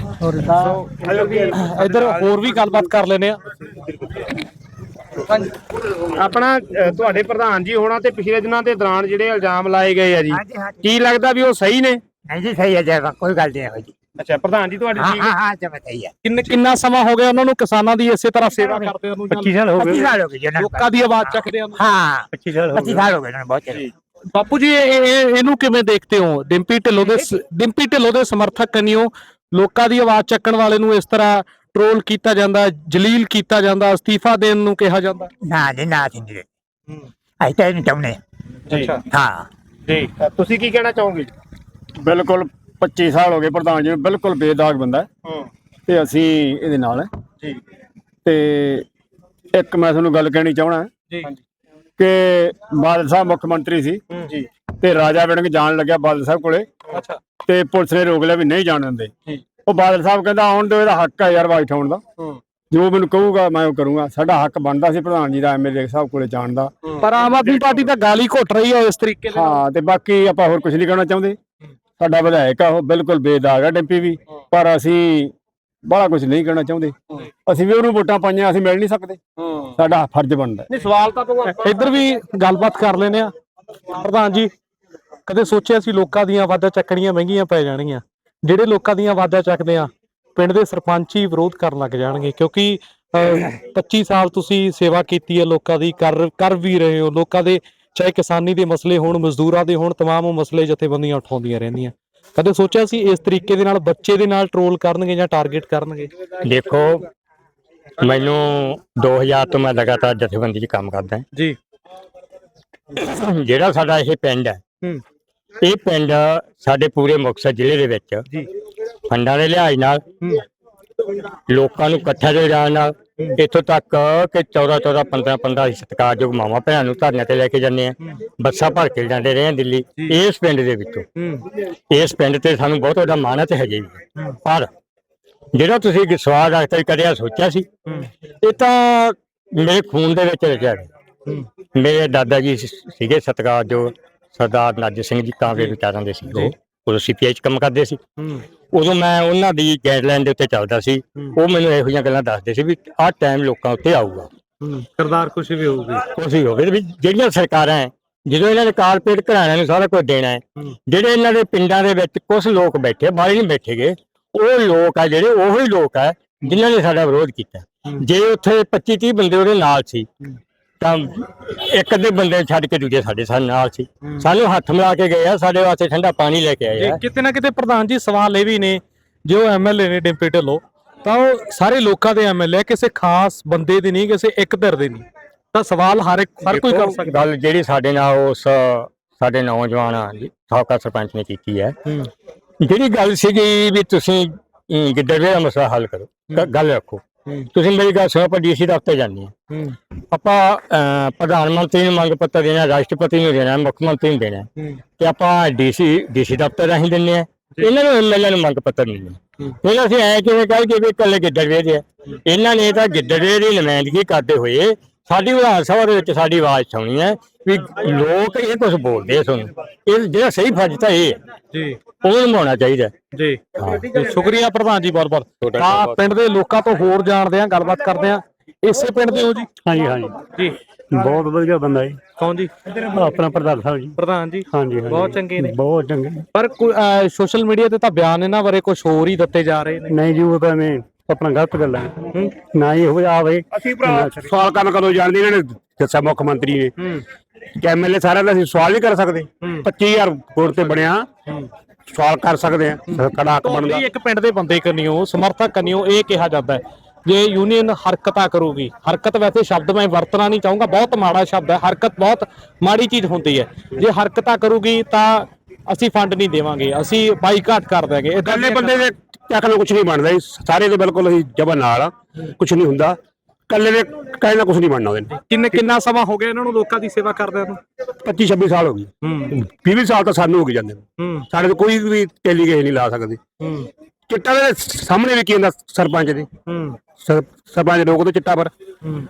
ਇੱਧਰ ਹੋਰ ਵੀ ਗੱਲਬਾਤ ਕਰ ਲੈਨੇ ਆ। ਆਪਣਾ ਤੁਹਾਡੇ ਪ੍ਰਧਾਨ ਜੀ ਹੋਣਾ ਤੇ ਪਿਛਲੇ ਦਿਨਾਂ ਦੇ ਦੌਰਾਨ ਜਿਹੜੇ ਇਲਜ਼ਾਮ ਲਾਏ ਗਏ ਆ ਜੀ। ਕੀ ਲੱਗਦਾ ਵੀ ਉਹ ਸਹੀ ਨੇ? ਨਹੀਂ ਜੀ ਸਹੀ ਹੈ ਜੀ ਕੋਈ ਗੱਲ ਨਹੀਂ ਹੈ ਜੀ। ਅੱਛਾ ਪ੍ਰਧਾਨ ਜੀ ਤੁਹਾਡੇ ਠੀਕ ਹਾਂ ਜਬ ਸਹੀ ਹੈ। ਕਿੰਨੇ ਕਿੰਨਾ ਸਮਾਂ ਹੋ ਗਿਆ ਉਹਨਾਂ ਨੂੰ ਕਿਸਾਨਾਂ ਦੀ ਇਸੇ ਤਰ੍ਹਾਂ ਸੇਵਾ ਕਰਦੇ ਨੂੰ 25 ਸਾਲ ਹੋ 25 ਸਾਲ ਹੋ ਗਏ ਜੀ ਨੂੰ। ਲੋਕਾਂ ਦੀ ਆਵਾਜ਼ ਚੱਕਦੇ ਆ। ਹਾਂ 25 ਸਾਲ ਹੋ 25 ਸਾਲ ਹੋ ਗਏ ਨੂੰ ਬਹੁਤ ਚਿਰ ਬਾਪੂ ਜੀ ਇਹ ਇਹ- ਇਹਨੂੰ ਕਿਵੇਂ ਦੇਖਦੇ ਹੋ? ਡਿੰਪੀ ਢਿੱਲੋਂ ਦੇ ਸ- ਡਿੰਪੀ ਢਿੱਲੋਂ ਦੇ ਸਮਰਥਕ ਕੰਨਿਓ ਲੋਕਾਂ ਦੀ ਆਵਾਜ਼ ਚੱਕਣ ਵਾਲੇ ਨੂੰ ਇਸ ਤਰ੍ਹਾਂ ਟ੍ਰੋਲ ਕੀਤਾ ਜਾਂਦਾ ਜਲੀਲ ਕੀਤਾ ਜਾਂਦਾ ਅਸਤੀਫਾ ਦੇਣ ਨੂੰ ਕਿਹਾ ਜਾਂਦਾ? ਨਾ ਜੀ ਨਾ ਸੀ ਜੀ ਅਸੀਂ ਤਾਂ ਇਹ ਨਹੀਂ ਚਾਹੁੰਦੇ। ਅੱਛਾ। ਹਾਂ। ਜੀ ਤੁਸੀਂ ਕੀ ਕਹਿਣਾ ਚਾਹੋਗੇ? ਬਿਲਕੁਲ 25 ਸਾਲ ਹੋ ਗਏ ਪ੍ਰਧਾਨ ਜੀ ਨੂੰ ਬਿਲਕੁਲ ਬੇਦਾਗ ਬੰਦਾ ਹੈ। ਹੂੰ। ਤੇ ਅਸੀਂ ਇਹਦੇ ਨਾਲ ਹੈ। ਤੇ ਇੱਕ ਮੈਂ ਤੁਹਾਨੂੰ ਗੱਲ ਕਹਿਣੀ ਚਾਹਣਾ ਜੀ। ਕਿ ਬਾਦਲ ਸਾਹਿਬ ਮੁੱਖ ਮੰਤਰੀ ਸੀ। ਜੀ। ਤੇ ਰਾਜਾ ਵੜਿੰਗ ਜਾਣ ਲੱਗਿਆ ਬਾਦਲ ਸਾਹਿਬ ਕੋਲੇ। ਅੱਛਾ। ਤੇ ਪੁਲਿਸ ਨੇ ਰੋਕ ਲਿਆ ਵੀ ਨਹੀਂ ਜਾਣ ਦਿੰਦੇ। ਜੀ। ਉਹ ਬਾਦਲ ਸਾਹਿਬ ਕਹਿੰਦਾ ਆਉਣ ਦਿਓ ਇਹਦਾ ਹੱਕ ਹੈ ਯਾਰ ਵਾਈਟ ਹੋਣ ਦਾ। ਹੂੰ। ਜੋ ਮੈਨੂੰ ਕਹੂਗਾ ਮੈਂ ਉਹ ਕਰੂੰਗਾ। ਸਾਡਾ ਹੱਕ ਬਣਦਾ ਸੀ ਪ੍ਰਧਾਨ ਜੀ ਦਾ ਐਮਐਲਏ ਸਾਹਿਬ ਕੋਲੇ ਜਾਣ ਦਾ। ਪਰ ਆਮ ਆਦਮੀ ਪਾਰਟੀ ਤਾਂ ਗਾਲੀ ਘੁੱਟ ਰਹੀ ਹੈ ਇਸ ਤਰੀਕੇ ਨਾਲ। ਹਾਂ ਤੇ ਬਾਕੀ ਆਪਾਂ ਹੋਰ ਕੁਝ ਨਹੀਂ ਕਹਿਣਾ ਚਾਹੁੰਦੇ। ਸਾਡਾ ਵਿਧਾਇਕ ਆ ਉਹ ਬਿਲਕੁਲ ਬੇਦਾਗ ਆ ਡੈਂਪੀ ਵੀ ਪਰ ਅਸੀਂ ਬੜਾ ਕੁਝ ਨਹੀਂ ਕਹਿਣਾ ਚਾਹੁੰਦੇ। ਅਸੀਂ ਵੀ ਉਹਨੂੰ ਵੋਟਾਂ ਪਾਈਆਂ ਅਸੀਂ ਮਿਲ ਨਹੀਂ ਸਕਦੇ। ਸਾਡਾ ਫਰਜ਼ ਬਣਦਾ। ਨਹੀਂ ਸਵਾਲ ਤਾਂ ਤੂੰ ਇੱਧਰ ਵੀ ਗੱਲਬਾਤ ਕਰ ਲੈਨੇ ਆ ਪ੍ਰਧਾਨ ਜੀ ਕਦੇ ਸੋਚਿਆ ਸੀ ਲੋਕਾਂ ਦੀਆਂ ਆਵਾਜ਼ਾਂ ਚੱਕਣੀਆਂ ਮਹਿੰਗੀਆਂ ਪੈ ਜਾਣਗੀਆਂ? ਜਿਹੜੇ ਲੋਕਾਂ ਦੀਆਂ ਆਵਾਜ਼ਾਂ ਚੱਕਦੇ ਆ ਪਿੰਡ ਦੇ ਸਰਪੰਚ ਹੀ ਵਿਰੋਧ ਕਰਨ ਲੱਗ ਜਾਣਗੇ ਕਿਉਂਕਿ ਅਹ, 25 ਸਾਲ ਤੁਸੀਂ ਸੇਵਾ ਕੀਤੀ ਹੈ ਲੋਕਾਂ ਦੀ ਕਰ ਕਰ ਵੀ ਰਹੇ ਹੋ ਲੋਕਾਂ ਦੇ ਚਾਹੇ ਕਿਸਾਨੀ ਦੇ ਮਸਲੇ ਹੋਣ ਮਜ਼ਦੂਰਾਂ ਦੇ ਹੋਣ तमाम ਉਹ ਮਸਲੇ ਜਥੇਬੰਦੀਆਂ ਉਠਾਉਂਦੀਆਂ ਰਹਿੰਦੀਆਂ ਕਦੇ ਸੋਚਿਆ ਸੀ ਇਸ ਤਰੀਕੇ ਦੇ ਨਾਲ ਬੱਚੇ ਦੇ ਨਾਲ ਟਰੋਲ ਕਰਨਗੇ ਜਾਂ ਟਾਰਗੇਟ ਕਰਨਗੇ ਦੇਖੋ ਮੈਨੂੰ 2000 ਤੋਂ ਮੈਂ ਲਗਾਤਾਰ ਜਥੇਬੰਦੀ 'ਚ ਕੰਮ ਕਰਦਾ ਜੀ ਜਿਹੜਾ ਸਾਡਾ ਇਹ ਪਿੰਡ ਹੈ ਹੂੰ ਇਹ ਪਿੰਡ ਸਾਡੇ ਪੂਰੇ ਮੁਕਤਸਰ ਜ਼ਿਲ੍ਹੇ ਦੇ ਵਿੱਚ ਜੀ ਫੰਡਾਂ ਦੇ ਲਿਹਾਜ਼ ਨਾਲ ਲੋਕਾਂ ਨੂੰ ਇਕੱਠਾ ਦੇ ਜਾਣ ਨਾਲ ਇੱਥੋਂ ਤੱਕ ਕਿ 14 14 15 15 ਅਸੀਂ ਸਤਿਕਾਰਯੋਗ ਮਾਵਾਂ ਭੈਣਾਂ ਨੂੰ ਧਰਨੇ ਤੇ ਲੈ ਕੇ ਜਾਂਦੇ ਆ। ਬੱਸਾਂ ਭਰ ਕੇ ਜਾਂਦੇ ਰਹੇ ਆ ਦਿੱਲੀ ਇਸ ਪਿੰਡ ਦੇ ਵਿੱਚੋਂ। ਇਸ ਪਿੰਡ ਤੇ ਸਾਨੂੰ ਬਹੁਤ ਵੱਡਾ ਮਾਣ ਹੈ ਤੇ ਵੀ ਪਰ ਜਿਹੜਾ ਤੁਸੀਂ ਸਵਾਲ ਰੱਖਦੇ ਕਰਿਆ ਸੋਚਿਆ ਸੀ ਇਹ ਤਾਂ ਮੇਰੇ ਖੂਨ ਦੇ ਵਿੱਚ ਰਚਿਆ ਮੇਰੇ ਦਾਦਾ ਜੀ ਸੀਗੇ ਸਤਿਕਾਰਯੋਗ ਸਰਦਾਰ ਨਾਜਰ ਸਿੰਘ ਜੀ ਕਾਂਗੇ ਵਿਚਾਰਾਂ ਦੇ ਸੀ। ਉਹ ਉਦੋਂ ਸੀਪੀਆਈ ਚ ਕੰਮ ਕਰਦੇ ਸੀ। ਉਦੋਂ ਮੈਂ ਉਹਨਾਂ ਦੀ ਗਾਈਡਲਾਈਨ ਦੇ ਉੱਤੇ ਚੱਲਦਾ ਸੀ। ਉਹ ਮੈਨੂੰ ਇਹੋ ਜਿਹੀਆਂ ਗੱਲਾਂ ਦੱਸਦੇ ਸੀ ਵੀ ਆਹ ਟਾਈਮ ਲੋਕਾਂ ਉੱਤੇ ਆਊਗਾ। ਕਰਦਾਰ ਖੁਸ਼ੀ ਵੀ ਹੋਊਗੀ। ਕੁਛ ਵੀ ਹੋਵੇ ਵੀ ਜਿਹੜੀਆਂ ਸਰਕਾਰਾਂ ਹੈ ਜਦੋਂ ਇਹਨਾਂ ਨੇ ਕਾਰਪੋਰੇਟ ਘਰਾਣਿਆਂ ਨੂੰ ਸਾਰਾ ਕੁਝ ਦੇਣਾ ਹੈ ਜਿਹੜੇ ਇਹਨਾਂ ਦੇ ਪਿੰਡਾਂ ਦੇ ਵਿੱਚ ਕੁਝ ਲੋਕ ਬੈਠੇ ਬਾਹਰ ਨਹੀਂ ਬੈਠੇਗੇ ਉਹ ਲੋਕ ਆ ਜਿਹੜੇ ਉਹੀ ਲੋਕ ਆ ਜਿਨ੍ਹਾਂ ਨੇ ਸਾਡਾ ਵਿਰੋਧ ਕੀਤਾ। ਜੇ ਉੱਥੇ 25 30 ਬੰਦੇ ਉਹਦੇ ਨਾਲ ਸੀ ਤਾਂ ਇੱਕ ਅੱਧੇ ਬੰਦੇ ਛੱਡ ਕੇ ਦੂਜੇ ਸਾਡੇ ਸਾਡੇ ਨਾਲ ਸੀ। ਸਾਨੂੰ ਹੱਥ ਮਿਲਾ ਕੇ ਗਏ ਆ ਸਾਡੇ ਵਾਸਤੇ ਠੰਡਾ ਪਾਣੀ ਲੈ ਕੇ ਆਏ ਆ। ਕਿਤੇ ਨਾ ਕਿਤੇ ਪ੍ਰਧਾਨ ਜੀ ਸਵਾਲ ਇਹ ਵੀ ਨੇ ਜੋ ਐਮਐਲਏ ਨੇ ਡਿੰਪੀ ਢਿੱਲੋਂ ਤਾਂ ਉਹ ਸਾਰੇ ਲੋਕਾਂ ਦੇ ਐਮਐਲਏ ਕਿਸੇ ਖਾਸ ਬੰਦੇ ਦੇ ਨਹੀਂ ਕਿਸੇ ਇੱਕ ਧਿਰ ਦੇ ਨਹੀਂ। ਤਾਂ ਸਵਾਲ ਹਰ ਇੱਕ ਹਰ ਕੋਈ ਕਰ ਸਕਦਾ। ਗੱਲ ਜਿਹੜੀ ਸਾਡੇ ਨਾਲ ਉਸ ਸਾਡੇ ਨੌਜਵਾਨ ਸਾਬਕਾ ਸਰਪੰਚ ਨੇ ਕੀਤੀ ਹੈ। ਜਿਹੜੀ ਗੱਲ ਸੀਗੀ ਵੀ ਤੁਸੀਂ ਗਿੱਦੜਵੇ ਦਾ ਮਸਲਾ ਹੱਲ ਕਰੋ ਗੱਲ ਰੱਖੋ। ਤੁਸੀਂ ਮੇਰੀ ਗੱਲ ਸੁਣੋ ਆਪਾਂ ਡੀਸੀ ਦਫ਼ਤਰ ਜਾਂਦੇ ਹਾਂ। ਆਪਾਂ ਪ੍ਰਧਾਨ ਮੰਤਰੀ ਨੂੰ ਮੰਗ ਪੱਤਰ ਦੇਣਾ ਰਾਸ਼ਟਰਪਤੀ ਨੂੰ ਦੇਣਾ ਮੁੱਖ ਮੰਤਰੀ ਨੂੰ ਦੇਣਾ। ਤੇ ਆਪਾਂ ਡੀਸੀ ਡੀਸੀ ਦਫ਼ਤਰ ਰਾਹੀਂ ਦਿੰਦੇ ਆ ਇਹਨਾਂ ਨੂੰ ਐਮਐਲਏ ਨੂੰ ਮੰਗ ਪੱਤਰ ਨਹੀਂ ਦਿੰਦੇ। ਫਿਰ ਅਸੀਂ ਐ ਕਿਵੇਂ ਕਹਿ ਕਿ ਵੀ ਇਕੱਲੇ ਗਿੱਦੜਵੇ ਦੇ ਆ। ਇਹਨਾਂ ਨੇ ਤਾਂ ਗਿੱਦੜਵੇ ਦੀ ਨੁਮਾਇੰਦਗੀ ਕਰਦੇ ਹੋਏ ਸਾਡੀ ਵਿਧਾਨ ਸਭਾ ਦੇ ਵਿੱਚ ਸਾਡੀ ਆਵਾਜ਼ ਸੁਣੀ ਹੈ। ਵੀ ਲੋਕ ਇਹ ਕੁਝ ਬੋਲਦੇ ਆ ਤੁਹਾਨੂੰ। ਇਹ ਜਿਹੜਾ ਸਹੀ ਫਰਜ਼ ਤਾਂ ਇਹ ਹੈ। ਜੀ। ਉਹ ਨਿਭਾਉਣਾ ਚਾਹੀਦਾ ਜੀ। ਤੇ ਸ਼ੁਕਰੀਆ ਪ੍ਰਧਾਨ ਜੀ ਬਹੁਤ ਬਹੁਤ ਆ। ਪਿੰਡ ਦੇ ਲੋਕਾਂ ਤੋਂ ਹੋਰ ਜਾਣਦੇ ਆ ਗੱਲਬਾਤ ਕਰਦੇ ਆ ਇਸੇ ਪਿੰਡ ਦੇ ਹੋ ਜੀ? ਹਾਂਜੀ ਹਾਂਜੀ। ਜੀ। ਬਹੁਤ ਵਧੀਆ ਬੰਦਾ ਜੀ। ਕੌਣ ਜੀ? ਆਪਣਾ ਪ੍ਰਧਾਨ ਸਾਹਿਬ ਜੀ। ਪ੍ਰਧਾਨ ਜੀ। ਹਾਂਜੀ ਬਹੁਤ ਚੰਗੇ ਨੇ। ਬਹੁਤ ਚੰਗੇ। ਪਰ ਸੋਸ਼ਲ ਮੀਡੀਆ ਤੇ ਤਾਂ ਬਿਆਨ ਇਹਨਾਂ ਬਾਰੇ ਕੁਝ ਹੋਰ ਹੀ ਦਿੱਤੇ ਜਾ ਰਹੇ ਨੇ। ਨਹੀਂ ਜੀ ਉਹ ਤਾਂ ਮੈਂ ਆਪਣਾ ਗਲਤ ਗੱਲ ਹੈ। ਨਾ ਹੀ ਹੋ ਜਾਵੇ ਅਸੀਂ ਭਰਾ ਸਵਾਲ ਕਰਨ ਕਦੋਂ ਜਾਣਦੇ ਇਹਨਾਂ ਨੇ ਦੱਸਿਆ ਮੁੱਖ ਮੰਤਰੀ ਨੇ? ਐਮਐਲਏ ਸਾਰਿਆਂ ਦਾ ਅਸੀਂ ਸਵਾਲ ਨਹੀਂ ਕਰ ਸਕਦੇ 25000 ਵੋਟ ਤੇ ਬਣਿਆ। ਸਵਾਲ ਕਰ ਸਕਦੇ ਆ ਕੜਾ ਹੱਕ ਬਣਦਾ। ਇੱਕ ਪਿੰਡ ਦੇ ਬੰਦੇ ਕਰਨੀਓ ਸਮਰਥਕ ਕਰਨੀਓ ਇਹ ਕਿਹਾ ਜਾਂਦਾ ਹੈ। ਜੇ ਯੂਨੀਅਨ ਹਰਕਤਾਂ ਕਰੂਗੀ ਹਰਕਤ ਵੈਸੇ ਸ਼ਬਦ ਮੈਂ ਵਰਤਣਾ ਨਹੀਂ ਚਾਹੂੰਗਾ ਬਹੁਤ ਮਾੜਾ ਸ਼ਬਦ ਹੈ ਹਰਕਤ ਬਹੁਤ ਮਾੜੀ ਚੀਜ਼ ਹੁੰਦੀ ਹੈ। ਜੇ ਹਰਕਤਾਂ ਕਰੂਗੀ ਤਾਂ ਅਸੀਂ ਫੰਡ ਨਹੀਂ ਦੇਵਾਂਗੇ ਅਸੀਂ ਬਾਈਕਾਟ ਕਰ ਦਾਂਗੇ ਇਕੱਲੇ ਬੰਦੇ ਦੇ ਚੱਕ ਨਾਲ ਕੁਝ ਨਹੀਂ ਬਣਦਾ ਜੀ। ਸਾਰੇ ਦੇ ਬਿਲਕੁਲ ਅਸੀਂ ਜਬਰ ਨਾਲ ਕੁਝ ਨਹੀਂ ਹੁੰਦਾ। ਇਕੱਲੇ ਦੇ ਕਹਿਣਾ ਕੁਝ ਨਹੀਂ ਬਣਨਾ ਉਹਦੇ ਨਾਲ ਕਿੰਨੇ ਕਿੰਨਾ ਸਮਾਂ ਹੋ ਗਿਆ ਇਹਨਾਂ ਨੂੰ ਲੋਕਾਂ ਦੀ ਸੇਵਾ ਕਰਦਿਆਂ ਨੂੰ? 25 26 ਸਾਲ ਹੋ ਗਏ। ਹੂੰ। 20 ਸਾਲ ਤਾਂ ਸਾਨੂੰ ਹੋ ਗਏ ਜਾਂਦੇ ਨੂੰ। ਹੂੰ। ਸਾਡੇ ਤੋਂ ਕੋਈ ਵੀ ਟੈਲੀ ਗਏ ਨਹੀਂ ਲਾ ਸਕਦੇ। ਹੂੰ। ਚਿੱਟਾ ਦੇ ਸਾਹਮਣੇ ਵੀ ਕੀ ਹੁੰਦਾ ਸਰਪੰਚ ਦੇ? ਹੂੰ। ਸਰ- ਸਰਪੰਚ ਰੋਕ ਦੋ ਚਿੱਟਾ ਪਰ। ਹੂੰ।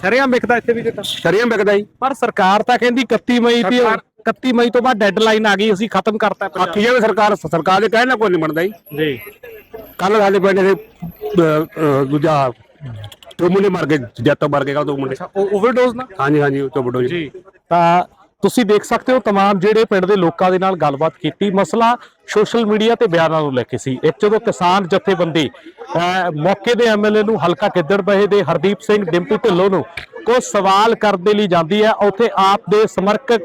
ਸ਼ਰਿਆਮ ਵਿਕਦਾ ਇੱਥੇ ਵੀ ਕਿਤਾ ਸ਼ਰੀਆਂ ਵਿਕਦਾ ਜੀ। ਪਰ ਸਰਕਾਰ ਤਾਂ ਕਹਿੰਦੀ 31 ਮਈ ਦੀ ਸਰਕਾਰ- 31 ਮਈ ਤੋਂ ਬਾਅਦ ਡੈਡਲਾਈਨ ਆ ਗਈ ਅਸੀਂ ਖਤਮ ਕਰਤਾ ਪੰਜਾਬ। ਆਖੀ ਜਾਵੇ ਸਰਕਾਰ ਸਰਕਾਰ ਦੇ ਕਹਿਣਾ ਕੋਈ ਨਹੀਂ ਬਣਦਾ ਜੀ। ਜੀ। ਕੱਲ ਸਾਡੇ ਪਿੰਡ ਦੇ ਅਹ, ਅਹ, ਦੂਜਾ ਦੋ ਮੁੰਡੇ ਮਰ ਗਏ ਜੱਤੋਂ ਮਰ ਗਏ ਕੱਲ ਦੋ ਮੁੰਡੇ ਉਹ ਓਵਰਡੋਜ਼ ਨਾ ਹਾਂਜੀ ਹਾਂਜੀ ਉਹ ਤੋਂ ਵੱਡੋ ਜੀ ਜੀ ਤਾਂ ਤੁਸੀਂ ਦੇਖ ਸਕਦੇ ਹੋ तमाम ਜਿਹੜੇ ਪਿੰਡ ਦੇ ਲੋਕਾਂ ਦੇ ਨਾਲ ਗੱਲਬਾਤ ਕੀਤੀ ਮਸਲਾ ਸੋਸ਼ਲ ਮੀਡੀਆ ਤੇ ਬਿਆਨਾਂ ਨੂੰ ਲੈ ਕੇ ਸੀ ਇੱਕ ਜਦੋਂ ਕਿਸਾਨ ਜਥੇਬੰਦੀ ਅਹ, ਮੌਕੇ ਦੇ ਐਮਐਲਏ ਨੂੰ ਹਲਕਾ ਗਿੱਦੜਬਹੇ ਦੇ ਹਰਦੀਪ ਸਿੰਘ ਡਿੰਪੀ ਢਿੱਲੋਂ ਨੂੰ ਕੋਈ ਸਵਾਲ ਕਰਨ ਲਈ ਜਾਂਦੀ ਹੈ, ਉੱਥੇ ਆਪ ਦੇ ਸਮਰਥਕ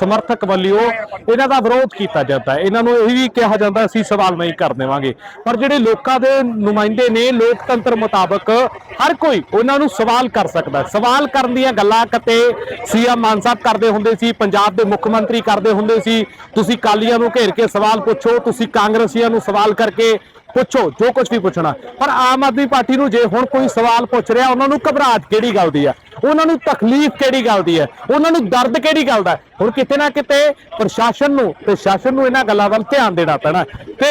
ਸਮਰਥਕ ਵੱਲੋਂ ਇਹਨਾਂ ਦਾ ਵਿਰੋਧ ਕੀਤਾ ਜਾਂਦਾ ਹੈ। ਇਹਨਾਂ ਨੂੰ ਇਹ ਵੀ ਕਿਹਾ ਜਾਂਦਾ, ਅਸੀਂ ਸਵਾਲ ਨਹੀਂ ਕਰ ਦੇਵਾਂਗੇ। ਪਰ ਜਿਹੜੇ ਲੋਕਾਂ ਦੇ ਨੁਮਾਇੰਦੇ ਨੇ, ਲੋਕਤੰਤਰ ਮੁਤਾਬਕ ਹਰ ਕੋਈ ਉਹਨਾਂ ਨੂੰ ਸਵਾਲ ਕਰ ਸਕਦਾ ਸਵਾਲ ਕਰਨ ਦੀਆਂ ਗੱਲਾਂ ਕਤੇ ਸੀਐਮ ਮਾਨ ਸਾਹਿਬ ਕਰਦੇ ਹੁੰਦੇ ਸੀ, ਪੰਜਾਬ ਦੇ ਮੁੱਖ ਮੰਤਰੀ ਕਰਦੇ ਹੁੰਦੇ ਸੀ, ਤੁਸੀਂ ਕਾਲੀਆਂ ਨੂੰ ਘੇਰ ਕੇ ਸਵਾਲ ਪੁੱਛੋ, ਤੁਸੀਂ ਕਾਂਗਰਸੀਆਂ ਨੂੰ ਸਵਾਲ ਕਰਕੇ ਪੁੱਛੋ, ਜੋ ਕੁਝ ਵੀ ਪੁੱਛਣਾ। ਪਰ ਆਮ ਆਦਮੀ ਪਾਰਟੀ ਨੂੰ ਜੇ ਹੁਣ ਕੋਈ ਸਵਾਲ ਪੁੱਛ ਰਿਹਾ, ਉਹਨਾਂ ਨੂੰ ਘਬਰਾਹਟ ਕਿਹੜੀ ਗੱਲ ਦੀ ਹੈ ਉਹਨਾਂ ਨੂੰ ਤਕਲੀਫ ਕਿਹੜੀ ਗੱਲ ਦੀ ਹੈ ਉਹਨਾਂ ਨੂੰ ਦਰਦ ਕਿਹੜੀ ਗੱਲ ਦਾ? ਹੁਣ ਕਿਤੇ ਨਾ ਕਿਤੇ ਪ੍ਰਸ਼ਾਸਨ ਨੂੰ ਤੇ ਸ਼ਾਸਨ ਨੂੰ ਇਹਨਾਂ ਗੱਲਾਂ ਵੱਲ ਧਿਆਨ ਦੇਣਾ ਪੈਣਾ। ਤੇ